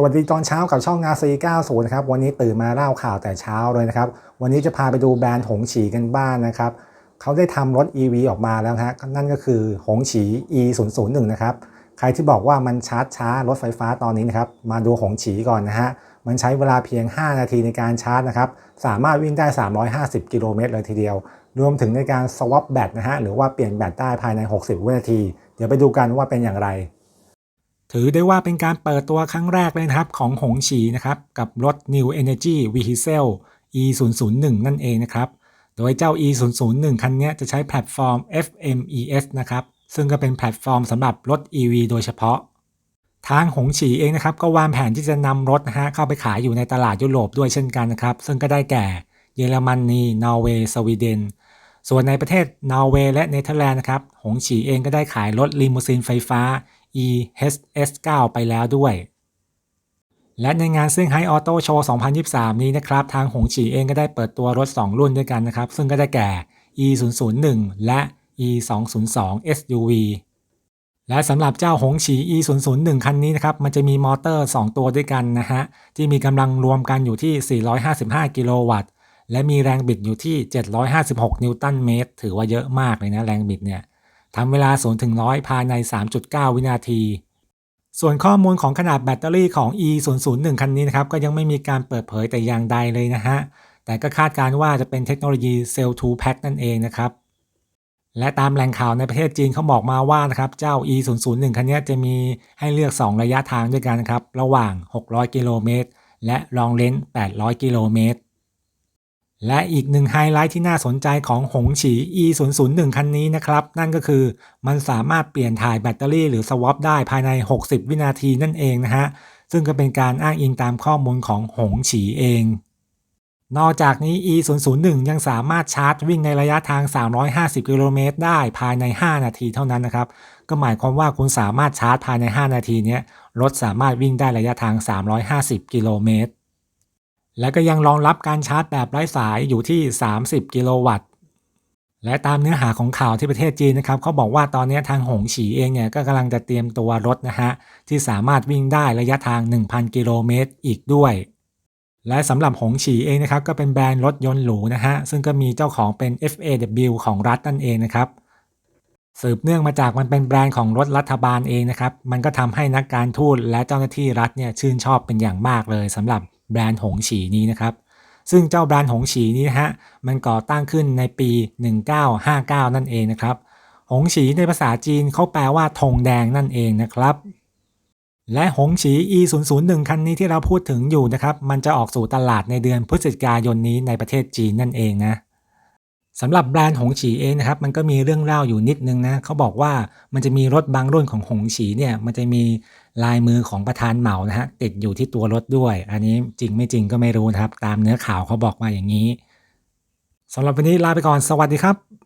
สวัสดีตอนเช้ากับช่องนาซี90นะครับวันนี้ตื่นมาเล่าข่าวแต่เช้าเลยนะครับ วันนี้จะพาไปดูแบรนด์หงฉีกันบ้างนนะครับเขาได้ทำรถ EV ออกมาแล้วฮะนั่นก็คือหงฉี E 0 0 1นะครับใครที่บอกว่ามันชาร์จช้ารถไฟฟ้าตอนนี้นะครับมาดูหงฉีก่อนนะฮะมันใช้เวลาเพียง 5 นาทีในการชาร์จนะครับสามารถวิ่งได้ 350 กิโลเมตรเลยทีเดียว รวมถึงในการ swap แบตนะฮะหรือว่าเปลี่ยนแบตได้ภายใน 60 วินาที เดี๋ยวไปดูกันว่าเป็นอย่างไร ถือได้ว่าเป็นการเปิดตัวครั้งแรกเลยนะครับของหงฉีนะครับกับรถ New Energy Vehicle E 0 0 1 นั่นเองนะครับโดยเจ้า E 0 0 1 คันนี้จะใช้แพลตฟอร์ม FMES นะครับซึ่งก็เป็นแพลตฟอร์มสำหรับรถ EV โดยเฉพาะ ทางหงฉีเองนะครับก็วางแผนที่จะนำรถนะฮะเข้าไปขายอยู่ในตลาดยุโรปด้วยเช่นกันนะครับซึ่งก็ได้แก่เยอรมนีนอร์เวย์สวีเดนส่วนในประเทศนอร์เวย์และเนเธอร์แลนด์นะครับหงฉีเองก็ได้ขายรถลิมูซีนไฟฟ้า EHS9 ไปแล้วด้วย และในงานซี่งไฮออโต้โชว์ 2023 นี้นะครับ ทางหงฉีเองก็ได้เปิดตัวรถ 2 รุ่นด้วยกันนะครับ ซึ่งก็ได้แก่ E001 และ E202 SUV และสำหรับเจ้าหงฉี E001 คันนี้นะครับ มันจะมีมอเตอร์ 2 ตัวด้วยกันนะฮะ ที่มีกำลังรวมกันอยู่ที่ 455 กิโลวัตต์ และมีแรงบิดอยู่ที่ 756 นิวตันเมตร ถือว่าเยอะมากเลยนะแรงบิดเนี่ย ทำเวลา0ถึง100 ภายใน 3.9 วินาที ส่วนข้อมูลของขนาดแบตเตอรี่ของ E 0 0 1 คันนี้นะครับ ก็ยังไม่มีการเปิดเผยแต่อย่างใดเลยนะฮะ แต่ก็คาดการว่าจะเป็นเทคโนโลยีเซลล์2 Pack นั่นเองนะครับและตามแหล่งข่าวในประเทศจีนเขาบอกมาว่านะครับเจ้า E 0 0 1คันนี้จะมีให้เลือก 2 ระยะทางด้วยกันนะครับ ระหว่าง 600 กิโลเมตร และลองเลนส์800 กิโลเมตร และอีกหนึ่งไฮไลท์ที่น่าสนใจของหงฉี E 0 0 1 คันนี้นะครับ นั่นก็คือมันสามารถเปลี่ยนถ่ายแบตเตอรี่หรือสวอปได้ภายใน 60 วินาทีนั่นเองนะฮะ ซึ่งก็เป็นการอ้างอิงตามข้อมูลของหงฉีเอง นอกจากนี้ E 0 0 1 ยังสามารถชาร์จวิ่งในระยะทาง 350 กิโลเมตรได้ภายใน 5 นาทีเท่านั้นนะครับ ก็หมายความว่าคุณสามารถชาร์จภายใน 5 นาทีนี้รถสามารถวิ่งได้ระยะทาง 350 กิโลเมตร และก็ยังรองรับการชาร์จแบบไร้สายอยู่ที่ 30 กิโลวัตต์ และตามเนื้อหาของข่าวที่ประเทศจีนนะครับเขาบอกว่าตอนนี้ทางหงฉีเองเนี่ยก็กำลังจะเตรียมตัวรถนะฮะที่สามารถวิ่งได้ระยะทาง 1,000 กิโลเมตรอีกด้วย และสำหรับหงฉีเองนะครับก็เป็นแบรนด์รถยนต์หรูนะฮะซึ่งก็มีเจ้าของเป็น FAW ของรัฐนั่นเองนะครับสืบเนื่องมาจากมันเป็นแบรนด์ของรถรัฐบาลเองนะครับ มันก็ทำให้นักการทูตและเจ้าหน้าที่รัฐเนี่ยชื่นชอบเป็นอย่างมากเลยสำหรับ แบรนด์หงฉีนี้นะครับ ซึ่งเจ้าแบรนด์หงฉีนี้นะฮะมันก่อตั้งขึ้นในปี 1959 นั่นเองนะครับ หงฉีในภาษาจีนเขาแปลว่าธงแดงนั่นเองนะครับ และหงฉี E 0 0 1 คันนี้ที่เราพูดถึงอยู่นะครับ มันจะออกสู่ตลาดในเดือนพฤศจิกายนนี้ในประเทศจีนนั่นเองนะ สำหรับแบรนด์หงฉีเองนะครับมันก็มีเรื่องเล่าอยู่นิดนึงนะเขาบอกว่ามันจะมีรถบางรุ่นของหงฉีเนี่ยมันจะมีลายมือของประธานเหมานะฮะติดอยู่ที่ตัวรถด้วย อันนี้จริงไม่จริงก็ไม่รู้นะครับ ตามเนื้อข่าวเขาบอกมาอย่างนี้สำหรับวันนี้ลาไปก่อนสวัสดีครับ